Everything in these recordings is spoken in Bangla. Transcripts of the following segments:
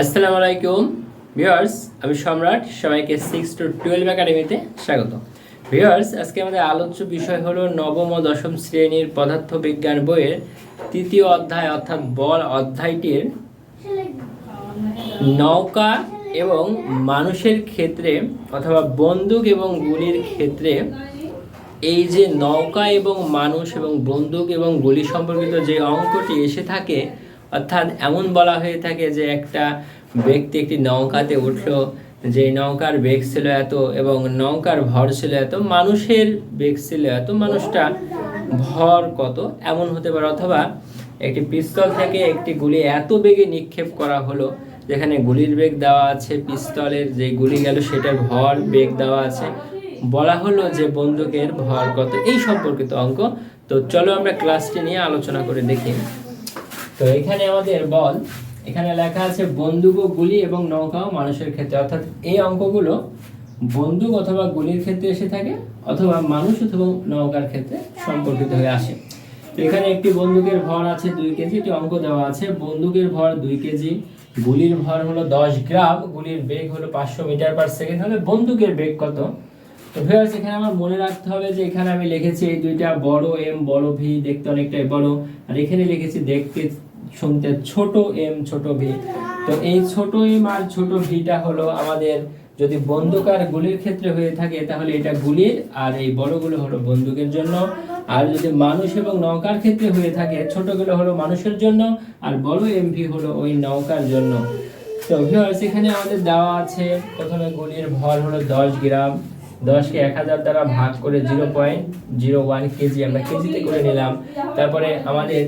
আসসালামু আলাইকুম, ভিউয়ার্স, আমি সম্রাট, সবাইকে সিক্স টু টুয়েলভ একাডেমিতে স্বাগত। ভিউয়ার্স, আজকে আমাদের আলোচ্য বিষয় হলো নবম ও দশম শ্রেণির পদার্থবিজ্ঞান বইয়ের তৃতীয় অধ্যায়, অর্থাৎ বল অধ্যায়টির নৌকা এবং মানুষের ক্ষেত্রে অথবা বন্দুক এবং গুলির ক্ষেত্রে এই যে নৌকা এবং মানুষ এবং বন্দুক এবং গুলি সম্পর্কিত যে অঙ্কটি এসে থাকে অর্থাৎ এমন বলা হয়ে থাকে যে একটা ব্যক্তি একটি নৌকাতে উঠল, যে নৌকার বেগ ছিল এত এবং নৌকার ভর ছিল এত, মানুষের বেগ ছিল এত, মানুষটা ভর কত, এমন হতে পারে। অথবা একটি পিস্তল থেকে একটি গুলি এত বেগে নিক্ষেপ করা হলো, যেখানে গুলির বেগ দেওয়া আছে, পিস্তলের যে গুলি গেল সেটার ভর বেগ দেওয়া আছে। বলা হলো যে বন্দুকের ভর কত, এই সম্পর্কিত অঙ্ক। তো চলো আমরা ক্লাসটি নিয়ে আলোচনা করে দেখি। তো এখানে আমাদের বল, এখানে লেখা আছে বন্দুক ও গুলি এবং নৌকা ও মানুষের ক্ষেত্রে। অর্থাৎ এই অঙ্কগুলো বন্দুক অথবা গুলির ক্ষেত্রে এসে থাকে, অথবা মানুষ অথবা নৌকার ক্ষেত্রে সম্পর্কিত হয়ে আসে। এখানে একটি বন্দুকের ভর আছে দুই কেজি, একটি অঙ্ক দেওয়া আছে। বন্দুকের ভর দুই কেজি, গুলির ভর হলো দশ গ্রাম, গুলির বেগ হলো পাঁচশো মিটার পার সেকেন্ড হলে বন্দুকের বেগ কত? ভিউয়ার্স এখানে আমার মনে রাখতে হবে যে এখানে আমি লিখেছি এই দুইটা বড় এম বড় ভি দেখতে অনেকটাই বড়। আর এখানে লিখেছি দেখতে, শুনতে ছোট এম ছোট ভি তো এই ছোট এম আর ছোট ভিটা হলো আমাদের যদি বন্দুক আর গুলির ক্ষেত্রে হয়ে থাকে, তাহলে এটা গুলির, আর এই বড়গুলো হলো বন্দুকের জন্য। আর যদি মানুষ এবং নৌকার ক্ষেত্রে হয়ে থাকে, ছোটগুলো হলো মানুষের জন্য, আর বড় এমভি হলো ওই নৌকার জন্য। তো ভিউয়ার্স এখানে আমাদের দেওয়া আছে প্রথমে গুলির ভর হলো দশ গ্রাম। দশকে এক হাজার দ্বারা ভাগ করে zero point zero one K G আমরা কেজিতে করে নিলাম। তারপরে আমাদের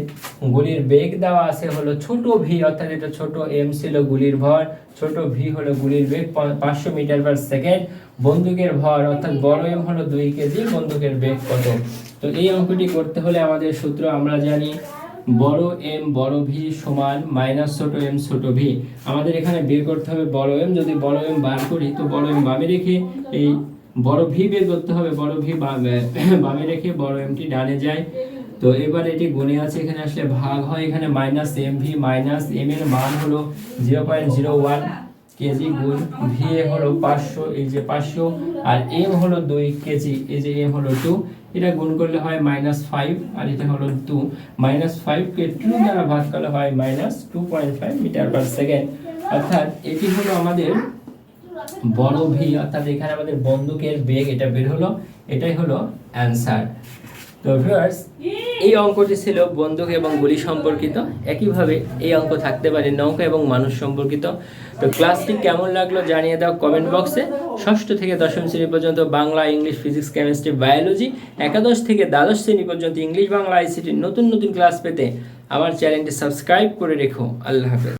গুলির বেগ দেওয়া আছে হলো ছোট ভি অর্থাৎ এটা ছোট এম ছিল গুলির ভর, ছোট ভি হলো গুলির বেগ পাঁচশো মিটার পার সেকেন্ড বন্দুকের ভর, অর্থাৎ বড় এম হলো দুই কেজি, বন্দুকের বেগ কত? তো এই অঙ্কটি করতে হলে আমাদের সূত্র আমরা জানি, বড় এম বড় ভি সমান মাইনাস ছোট এম ছোট ভি আমাদের এখানে বের করতে হবে বড় এম যদি বড় এম বার করি, তো বড় এম বামে রেখে এই বড় ভি বের করতে হবে, বড় ভি বামে রেখে বড় এমটি ডানে যায়। তো এবার এটি গুণে আছে, এখানে আসলে ভাগ হয়, এখানে minus M V minus M এর মান হলো zero point zero one K G গুণ ভি এ হলো পাঁচশো, এই যে পাঁচশো, আর এম হলো দুই কেজি, এই যে এম হলো টু এটা গুণ করলে হয় মাইনাস ফাইভ আর এটা হলো টু মাইনাস ফাইভকে টু দ্বারা ভাগ করলে হয় minus two point five metre per second অর্থাৎ এটি হলো আমাদের বড় ভি অর্থাৎ এখানে আমাদের বন্দুকের বেগ এটা বের হলো, এটাই হলো অ্যান্সার তো ভিউয়ার্স এই অঙ্কটি ছিল বন্দুক এবং গুলি সম্পর্কিত। একইভাবে এই অঙ্ক থাকতে পারে নৌকা এবং মানুষ সম্পর্কিত। তো ক্লাসটি কেমন লাগল জানিয়ে দাও কমেন্ট বক্সে ষষ্ঠ থেকে দশম শ্রেণি পর্যন্ত Bangla, English physics chemistry biology একাদশ থেকে দ্বাদশ শ্রেণি পর্যন্ত ইংলিশ, বাংলা আইসিটির নতুন নতুন ক্লাস পেতে আমার চ্যানেলটি সাবস্ক্রাইব করে রেখো। আল্লাহ হাফেজ।